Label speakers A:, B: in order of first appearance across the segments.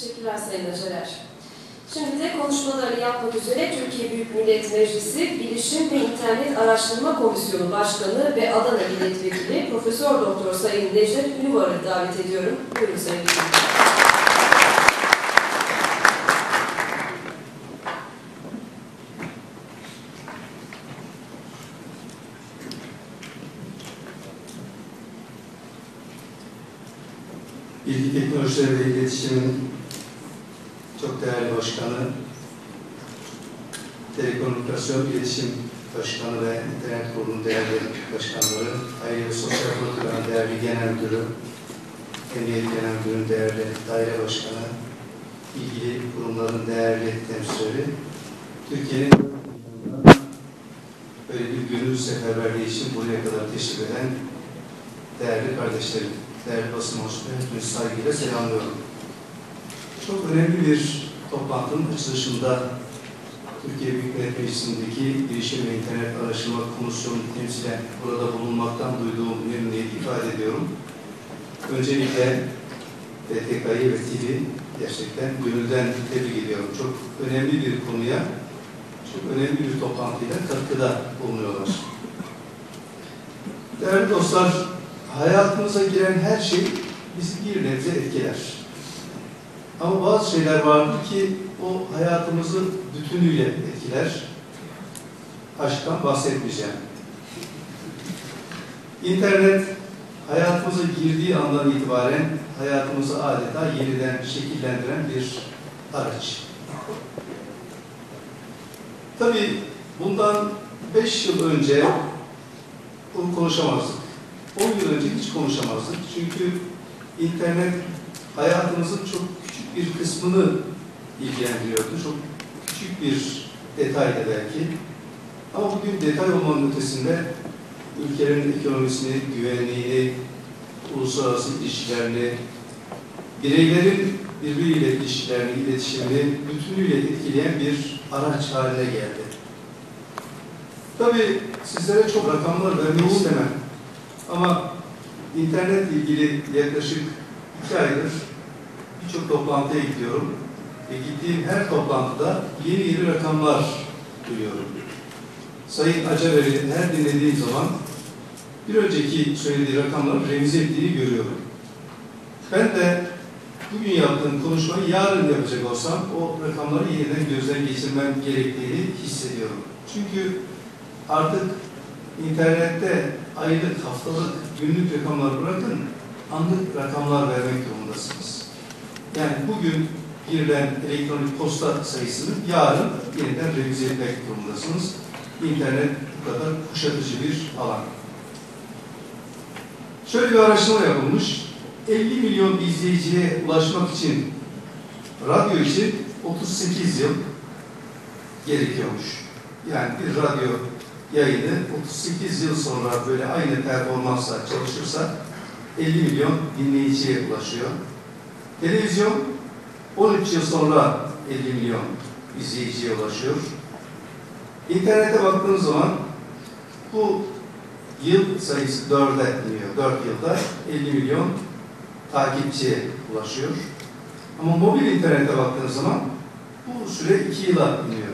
A: Teşekkürler Sayın Acarer. Şimdi de konuşmaları yapmak üzere Türkiye Büyük Millet Meclisi Bilişim ve İnternet Araştırma Komisyonu Başkanı ve Adana Milletvekili Profesör Doktor Sayın Necdet Ünüvar'ı davet ediyorum. Buyurun Sayın Ünüvar.
B: Bilgi Teknolojileri ve İletişim'in çok değerli başkanı, Telekomünikasyon İletişim Başkanı ve İnternet Kurulu'nun değerli başkanları, ve Sosyal Politikaların değerli genel müdürü, Emniyet Genel Müdürü'nün değerli daire başkanı, ilgili kurumların değerli temsilcileri, Türkiye'nin böyle bir gönül seferberliği için buraya kadar teşrif eden değerli kardeşlerim, değerli basın mensupları hepinizi saygıyla selamlıyorum. Çok önemli bir toplantının açılışında Türkiye Büyük Millet Meclisi'ndeki Bilişim ve İnternet Araştırma Komisyonu temsilen burada bulunmaktan duyduğum memnuniyeti ifade ediyorum. Öncelikle BTK'yı ve TİL'i gerçekten gönülden tebrik ediyorum. Çok önemli bir konuya, çok önemli bir toplantıyla katkıda bulunuyorlar. Değerli dostlar, hayatımıza giren her şey bizi bir nebze etkiler. Ama bazı şeyler vardır ki o hayatımızı bütünüyle etkiler. Aşktan bahsetmeyeceğim. İnternet hayatımıza girdiği andan itibaren hayatımızı adeta yeniden şekillendiren bir araç. Tabii bundan beş yıl önce bunu konuşamazdık. 10 yıl önce hiç konuşamazdık. Çünkü internet hayatımızın çok küçük bir kısmını ilgilendiriyordu. Çok küçük bir detaydı belki. Ama bugün detay olmanın ötesinde ülkenin ekonomisini, güvenliğini, uluslararası ilişkilerini, bireylerin birbiriyle ilişkilerini, iletişimini bütünüyle etkileyen bir araç haline geldi. Tabii sizlere çok rakamlar vermek istemem. Ama internet ilgili yaklaşık iki aydır birçok toplantıya gidiyorum. Ve gittiğim her toplantıda yeni yeni rakamlar duyuyorum. Sayın Acaver'i her dinlediğim zaman bir önceki söylediği rakamları revize ettiğini görüyorum. Ben de bugün yaptığım konuşmayı yarın yapacak olsam o rakamları yeniden gözden geçirmem gerektiğini hissediyorum. Çünkü artık internette aylık, haftalık, günlük rakamlar bırakın, anlık rakamlar vermek durumundasınız. Yani bugün girilen elektronik posta sayısını yarın yeniden revize etmek durumundasınız. İnternet bu kadar kuşatıcı bir alan. Şöyle bir araştırma yapılmış. 50 milyon izleyiciye ulaşmak için radyo için 38 yıl gerekiyormuş. Yani bir radyo yayını 38 yıl sonra böyle aynı performansla çalışırsa 50 milyon dinleyiciye ulaşıyor. Televizyon 13 yıl sonra 50 milyon izleyiciye ulaşıyor. İnternete baktığınız zaman bu yıl sayısı 4'e iniyor. 4 yılda 50 milyon takipçiye ulaşıyor. Ama mobil internete baktığınız zaman bu süre 2 yıla iniyor.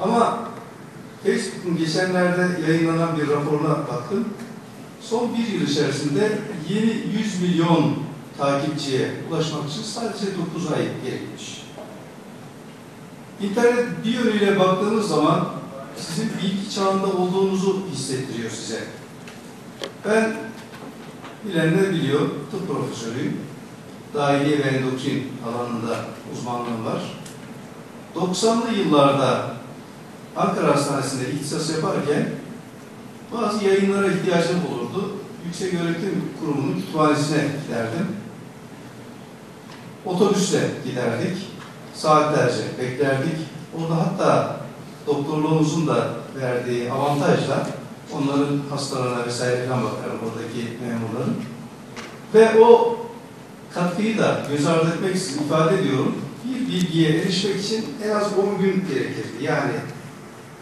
B: Ama Facebook'un geçenlerde yayınlanan bir raporuna baktım. Son bir yıl içerisinde yeni 100 milyon takipçiye ulaşmak için sadece 9 ay gerekmiş. İnternet bir yönüyle baktığınız zaman sizin bilgi çağında olduğunuzu hissettiriyor size. Ben bilenler biliyor, tıp profesörüyüm. Dahiliye ve endokrin alanında uzmanlığım var. 90'lı yıllarda Ankara Hastanesi'nde ihtisas yaparken bazı yayınlara ihtiyacım olurdu. Yüksek Öğretim Kurumu'nun kütüphanesine giderdim. Otobüsle giderdik. Saatlerce beklerdik. Orada hatta doktorluğumuzun da verdiği avantajla onların hastalarına vesaire falan bakarım oradaki memurların. Ve o katkıyı da göz ardı etmek için ifade ediyorum. Bir bilgiye erişmek için en az 10 gün gerekirdi. Yani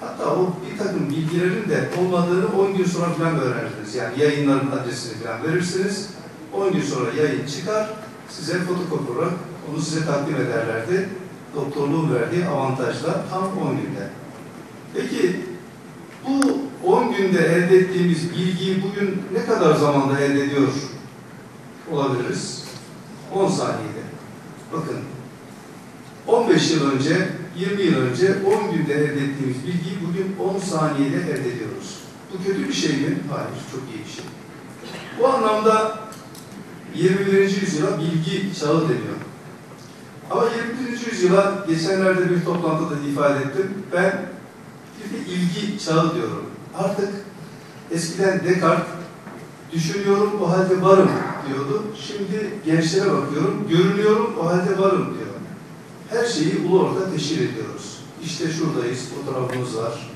B: Hatta o bir takım bilgilerin de olmadığını 10 gün sonra falan öğrenirsiniz. Yani yayınların adresini falan verirsiniz. 10 gün sonra yayın çıkar. Size fotokopi olarak onu size takdim ederlerdi. Doktorluğun verdiği avantajla tam 10 günde. Peki bu 10 günde elde ettiğimiz bilgiyi bugün ne kadar zamanda elde ediyor olabiliriz? 10 saniyede. Bakın 15 yıl önce, 20 yıl önce 10 günde elde ettiğimiz bilgiyi bugün 10 saniyede elde ediyoruz. Bu kötü bir şey mi? Hayır, çok iyi bir şey. Bu anlamda 21. yüzyıla bilgi çağı deniyor. Ama 21. yüzyıla geçenlerde bir toplantıda ifade ettim. Ben bir de ilgi çağı diyorum. Artık eskiden Descartes düşünüyorum o halde varım diyordu. Şimdi gençlere bakıyorum, görünüyorum o halde varım diyor. Her şeyi ulu orta teşhir ediyoruz. İşte şuradayız, fotoğrafımız var.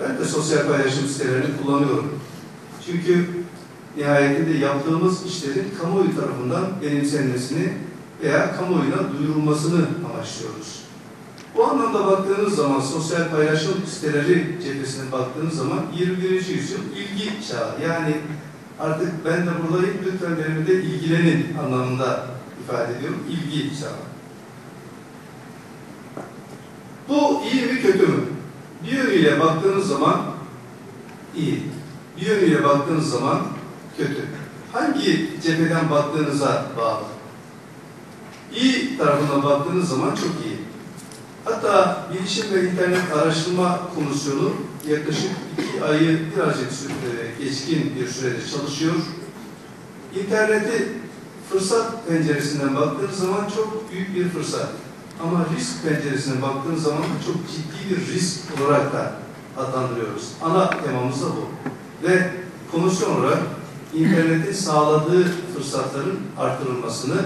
B: Ben de sosyal paylaşım sitelerini kullanıyorum. Çünkü nihayetinde yaptığımız işlerin kamuoyu tarafından benimsenmesini veya kamuoyuna duyurulmasını amaçlıyoruz. Bu anlamda baktığınız zaman sosyal paylaşım siteleri cephesine baktığınız zaman 21. yüzyıl ilgi çağı. Yani artık ben de buradayım lütfen benimle de ilgilenin anlamında ifade ediyorum. İlgi çağı. Bu iyi mi kötü mü? Bir yönüyle baktığınız zaman iyi. Bir yönüyle baktığınız zaman kötü. Hangi cepheden baktığınıza bağlı. İyi tarafından baktığınız zaman çok iyi. Hatta Bilişim ve İnternet Araştırma Komisyonu yaklaşık iki ayı birazcık süre- geçkin bir süredir çalışıyor. İnterneti fırsat penceresinden baktığınız zaman çok büyük bir fırsat. Ama risk penceresinden baktığınız zaman çok ciddi bir risk olarak da adlandırıyoruz. Ana temamız da bu. Ve komisyon olarak internetin sağladığı fırsatların artırılmasını,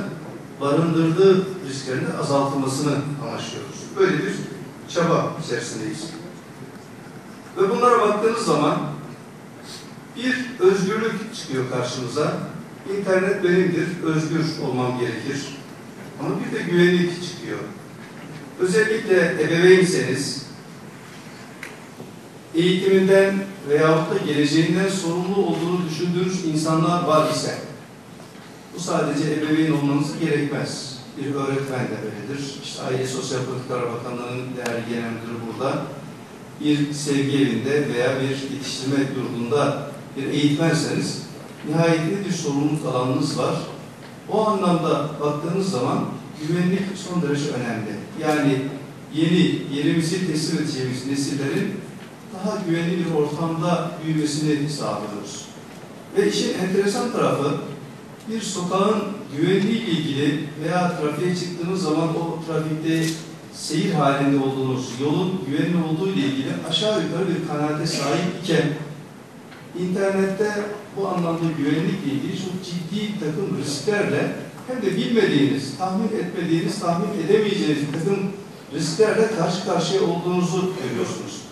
B: barındırdığı risklerin azaltılmasını amaçlıyoruz. Böyle bir çaba içerisindeyiz. Ve bunlara baktığınız zaman bir özgürlük çıkıyor karşımıza. İnternet benimdir, özgür olmam gerekir. Ama bir de güvenlik çıkıyor. Özellikle ebeveynseniz, eğitiminden veyahut da geleceğinden sorumlu olduğunu düşündüğünüz insanlar var ise, bu sadece ebeveyn olmanızı gerekmez. Bir öğretmen de böyledir. İşte Aile Sosyal Politikalar Bakanlığı'nın değerli genel müdürü burada. Bir sevgi evinde veya bir yetiştirme yurdunda bir eğitmenseniz, nihayetinde bir sorumluluk alanınız var. O anlamda baktığınız zaman güvenlik son derece önemli. Yani yeni, yerimizi teslim edeceğimiz nesillerin daha güvenli bir ortamda büyümesini sağlıyoruz. Ve işin enteresan tarafı bir sokağın güvenliği ile ilgili veya trafiğe çıktığınız zaman o trafikte seyir halinde olduğunuz, yolun güvenli olduğu ile ilgili aşağı yukarı bir kanaate sahip iken internette bu anlamda güvenlikle ilgili çok ciddi bir takım risklerle hem de bilmediğiniz, tahmin etmediğiniz, tahmin edemeyeceğiniz bir takım risklerle karşı karşıya olduğunuzu görüyorsunuz.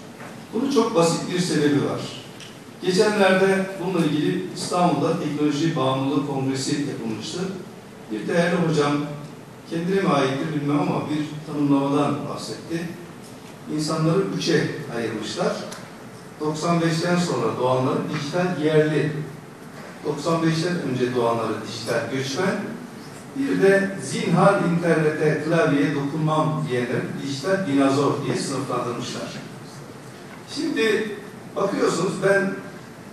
B: Bunun çok basit bir sebebi var. Geçenlerde bununla ilgili İstanbul'da Teknoloji Bağımlılığı Kongresi yapılmıştı. Bir değerli hocam, kendine mi aittir bilmem ama bir tanımlamadan bahsetti. İnsanları üçe ayırmışlar. 95'ten sonra doğanları dijital yerli, 95'ten önce doğanları dijital göçmen, bir de zinhar internete, klavyeye dokunmam diyenler dijital dinozor diye sınıflandırmışlar. Şimdi bakıyorsunuz ben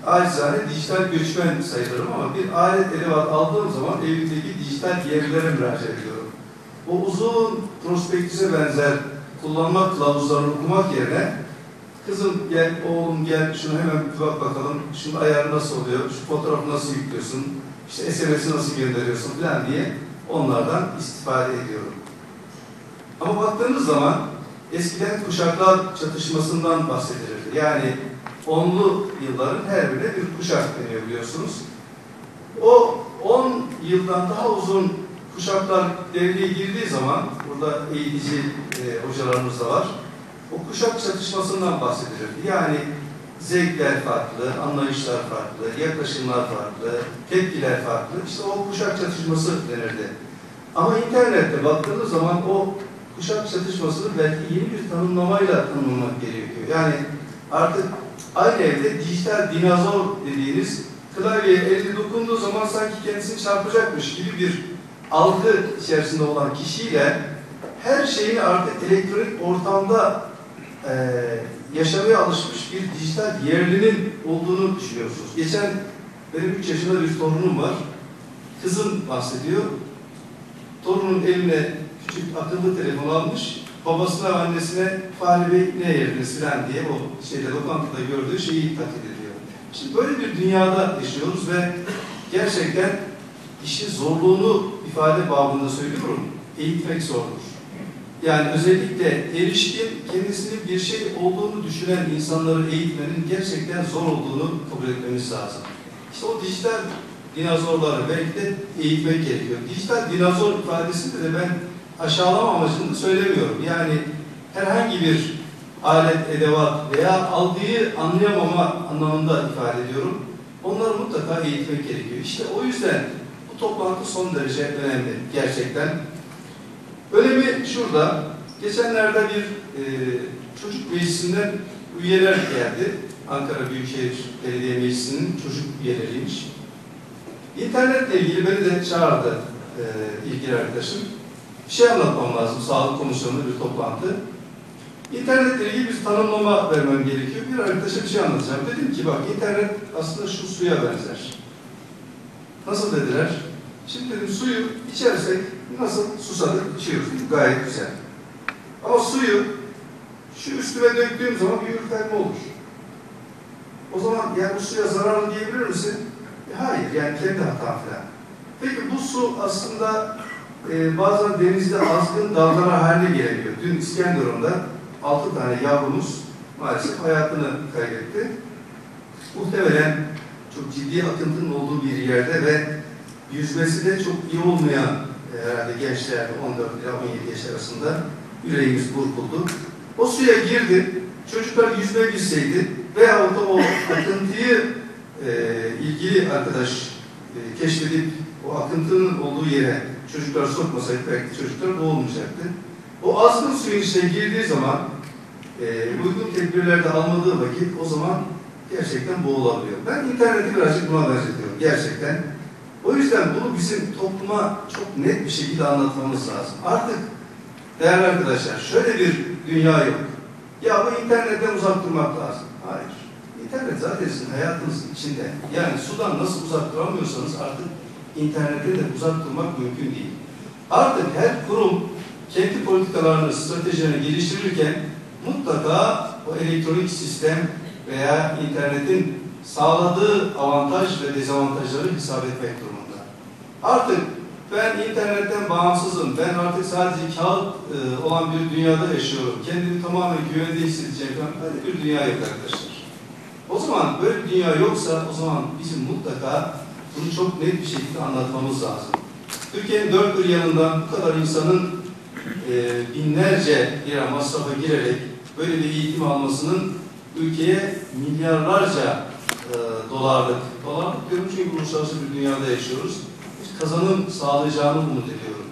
B: acizane dijital göçmen sayılırım ama bir alet edevat aldığım zaman evimdeki dijital yerlere müracaat ediyorum. O uzun prospektüse benzer kullanma kılavuzlarını okumak yerine kızım gel, oğlum gel şunu hemen bir bak bakalım, şunun ayarı nasıl oluyor, şu fotoğrafı nasıl yüklüyorsun, işte SMS'i nasıl gönderiyorsun falan diye onlardan istifade ediyorum. Ama baktığınız zaman eskiden kuşaklar çatışmasından bahsedilirdi. Yani onlu yılların her birine bir kuşak deniyor biliyorsunuz. O 10 yıldan daha uzun kuşaklar devreye girdiği zaman, burada eğitici e, hocalarımız da var, o kuşak çatışmasından bahsedilirdi. Yani zevkler farklı, anlayışlar farklı, yaklaşımlar farklı, tepkiler farklı. İşte o kuşak çatışması denirdi. Ama internette baktığınız zaman o kuşak çatışmasını belki yeni bir tanımlamayla tanımlamak gerekiyor. Yani artık aynı evde dijital dinozor dediğiniz klavyeye eli dokunduğu zaman sanki kendisini çarpacakmış gibi bir algı içerisinde olan kişiyle her şeyini artık elektronik ortamda e, yaşamaya alışmış bir dijital yerlinin olduğunu düşünüyorsunuz. Geçen benim 3 yaşında bir torunum var. Kızım bahsediyor. Torunun eline küçük akıllı telefon almış. Babasına annesine Fahri Bey ne yerdiniz falan diye o şeyde lokantada gördüğü şeyi taklit ediyor. Şimdi böyle bir dünyada yaşıyoruz ve gerçekten işin zorluğunu ifade babında söylüyorum. Eğitmek zordur. Yani özellikle erişkin kendisinin bir şey olduğunu düşünen insanları eğitmenin gerçekten zor olduğunu kabul etmemiz lazım. İşte o dijital dinozorları belki de eğitmek gerekiyor. Dijital dinozor ifadesinde de ben aşağılama amacını söylemiyorum. Yani herhangi bir alet, edevat veya algıyı anlayamama anlamında ifade ediyorum. Onları mutlaka eğitmek gerekiyor. İşte o yüzden bu toplantı son derece önemli gerçekten. Önemi şurada. Geçenlerde bir e, çocuk meclisinden üyeler geldi. Ankara Büyükşehir Belediye Meclisi'nin çocuk üyeleriymiş. İnternetle ilgili beni de çağırdı e, ilgili arkadaşım. Şey anlatmam lazım. Sağlık komisyonunda bir toplantı. İnternetle ilgili bir tanımlama vermem gerekiyor. Bir arkadaşa bir şey anlatacağım. Dedim ki bak internet aslında şu suya benzer. Nasıl dediler? Şimdi dedim suyu içersek nasıl susadık içiyoruz. Gayet güzel. Ama suyu şu üstüme döktüğüm zaman bir ürperme olur. O zaman yani bu suya zararlı diyebilir misin? E, hayır yani kendi hata falan. Peki bu su aslında e, bazen denizde azgın dalgalar haline gelebiliyor. Dün İskenderun'da 6 tane yavrumuz maalesef hayatını kaybetti. Muhtemelen çok ciddi akıntının olduğu bir yerde ve yüzmesi de çok iyi olmayan e, herhalde gençler 14 ila 17 yaş arasında yüreğimiz burkuldu. O suya girdi, çocuklar yüzme bilseydi veyahut da o akıntıyı e, ilgili arkadaş e, keşfedip o akıntının olduğu yere çocuklar sokmasaydı belki çocuklar boğulmayacaktı. O azgın suyun içine girdiği zaman e, uygun tedbirler de almadığı vakit o zaman gerçekten boğulabiliyor. Ben interneti birazcık buna benzetiyorum gerçekten. O yüzden bunu bizim topluma çok net bir şekilde anlatmamız lazım. Artık değerli arkadaşlar şöyle bir dünya yok. Ya bu internetten uzak durmak lazım. Hayır. İnternet zaten sizin hayatınızın içinde. Yani sudan nasıl uzak duramıyorsanız artık internette de uzak durmak mümkün değil. Artık her kurum kendi politikalarını, stratejilerini geliştirirken mutlaka o elektronik sistem veya internetin sağladığı avantaj ve dezavantajları hesap etmek durumunda. Artık ben internetten bağımsızım, ben artık sadece kağıt e, olan bir dünyada yaşıyorum, kendimi tamamen güvende hissedeceğim falan bir dünya yok arkadaşlar. O zaman böyle bir dünya yoksa o zaman bizim mutlaka bunu çok net bir şekilde anlatmamız lazım. Türkiye'nin dört bir yanından bu kadar insanın e, binlerce lira masrafa girerek böyle bir eğitim almasının ülkeye milyarlarca e, dolarlık, dolarlık diyorum çünkü uluslararası bir dünyada yaşıyoruz. Kazanım sağlayacağını umut ediyorum.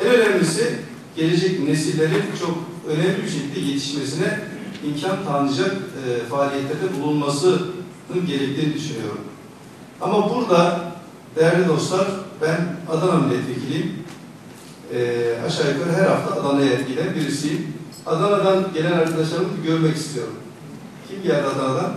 B: En önemlisi gelecek nesillerin çok önemli bir şekilde yetişmesine imkan tanıyacak e, faaliyetlerde bulunmasının gerektiğini düşünüyorum. Ama burada değerli dostlar ben Adana milletvekiliyim. E, aşağı yukarı her hafta Adana'ya giden birisiyim. Adana'dan gelen arkadaşlarımı görmek istiyorum. Kim geldi Adana'dan?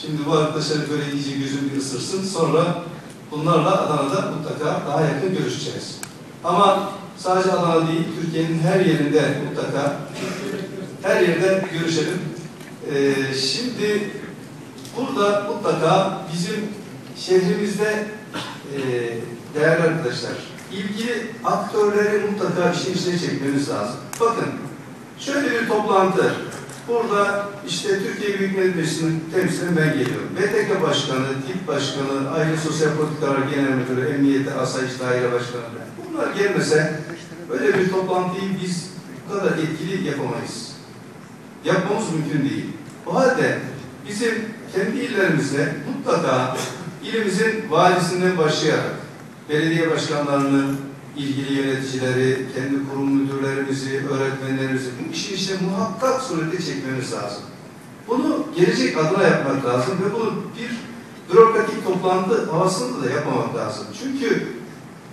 B: Şimdi bu arkadaşları böyle iyice gözüm bir ısırsın. Sonra bunlarla Adana'da mutlaka daha yakın görüşeceğiz. Ama sadece Adana değil, Türkiye'nin her yerinde mutlaka her yerde görüşelim. Ee, şimdi burada mutlaka bizim şehrimizde e, değerli arkadaşlar ilgili aktörleri mutlaka işin içine çekmemiz lazım. Bakın şöyle bir toplantı. Burada işte Türkiye Büyük Millet Meclisi'nin temsilen ben geliyorum. BTK Başkanı, TİP Başkanı, Aile Sosyal Politikalar Genel Müdürü, Emniyete Asayiş Daire Başkanı. Bunlar gelmese böyle bir toplantıyı biz bu kadar etkili yapamayız. Yapmamız mümkün değil. O halde bizim kendi illerimizde mutlaka ilimizin valisinden başlayarak belediye başkanlarını, ilgili yöneticileri, kendi kurum müdürlerimizi, öğretmenlerimizi bu işin içine muhakkak surette çekmemiz lazım. Bunu gelecek adına yapmak lazım ve bunu bir bürokratik toplantı havasında da yapmamak lazım. Çünkü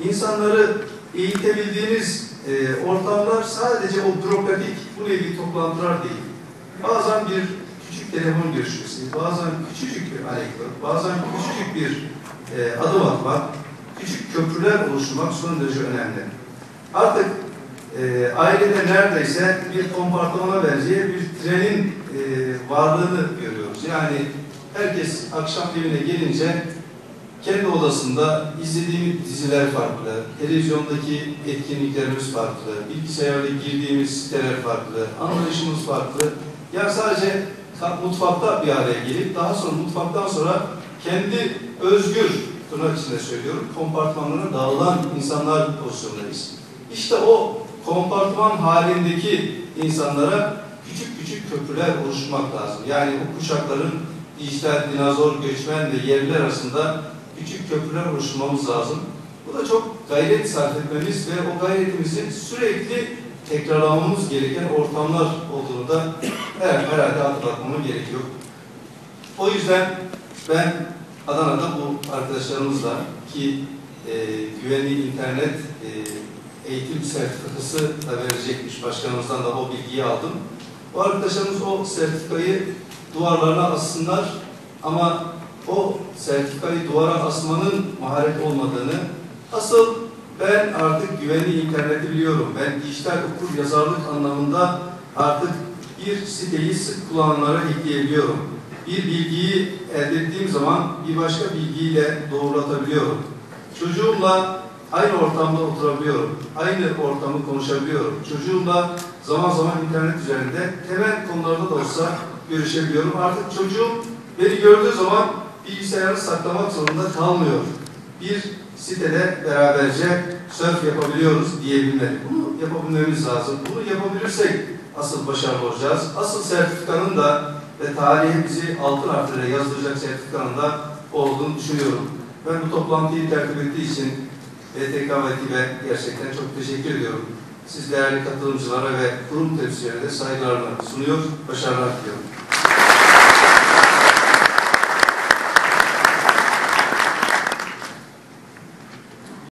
B: insanları eğitebildiğiniz e, ortamlar sadece o bürokratik bu nevi toplantılar değil. Bazen bir telefon görüşmesi, bazen küçücük bir anekdot, bazen küçücük bir e, adım atmak, küçük köprüler oluşturmak son derece önemli. Artık e, ailede neredeyse bir kompartmana benzeyen bir trenin e, varlığını görüyoruz. Yani herkes akşam evine gelince kendi odasında izlediğimiz diziler farklı, televizyondaki etkinliklerimiz farklı, bilgisayarda girdiğimiz siteler farklı, anlayışımız farklı. Yani sadece mutfakta bir araya gelip daha sonra mutfaktan sonra kendi özgür, tırnak içinde söylüyorum, kompartmanlara dağılan insanlar pozisyondayız. İşte o kompartman halindeki insanlara küçük küçük köprüler oluşturmak lazım. Yani o kuşakların dijital, dinozor, göçmen ve yerliler arasında küçük köprüler oluşturmamız lazım. Bu da çok gayret sarf etmemiz ve o gayretimizin sürekli tekrarlamamız gereken ortamlar olduğunu da her, herhalde hatırlatmama gerekiyor. O yüzden ben Adana'da bu arkadaşlarımızla ki e, güvenli internet e, eğitim sertifikası da verecekmiş başkanımızdan da o bilgiyi aldım. O arkadaşlarımız o sertifikayı duvarlarına assınlar ama o sertifikayı duvara asmanın maharet olmadığını, asıl ben artık güvenli interneti biliyorum, ben dijital okur yazarlık anlamında artık bir siteyi sık kullananlara ekleyebiliyorum. Bir bilgiyi elde ettiğim zaman bir başka bilgiyle doğrulatabiliyorum. Çocuğumla aynı ortamda oturabiliyorum, aynı ortamı konuşabiliyorum. Çocuğumla zaman zaman internet üzerinde temel konularda da olsa görüşebiliyorum. Artık çocuğum beni gördüğü zaman bilgisayarı saklamak zorunda kalmıyor. Bir sitede beraberce surf yapabiliyoruz diyebilmeli. Bunu yapabilmemiz lazım. Bunu yapabilirsek asıl başarılı olacağız. Asıl sertifikanın da ve tarihe bizi altın harflere yazdıracak sertifikanın da olduğunu düşünüyorum. Ben bu toplantıyı tertip ettiği için BTK ve TİB'e gerçekten çok teşekkür ediyorum. Siz değerli katılımcılara ve kurum temsilcilerine saygılarımı sunuyor, başarılar diliyorum.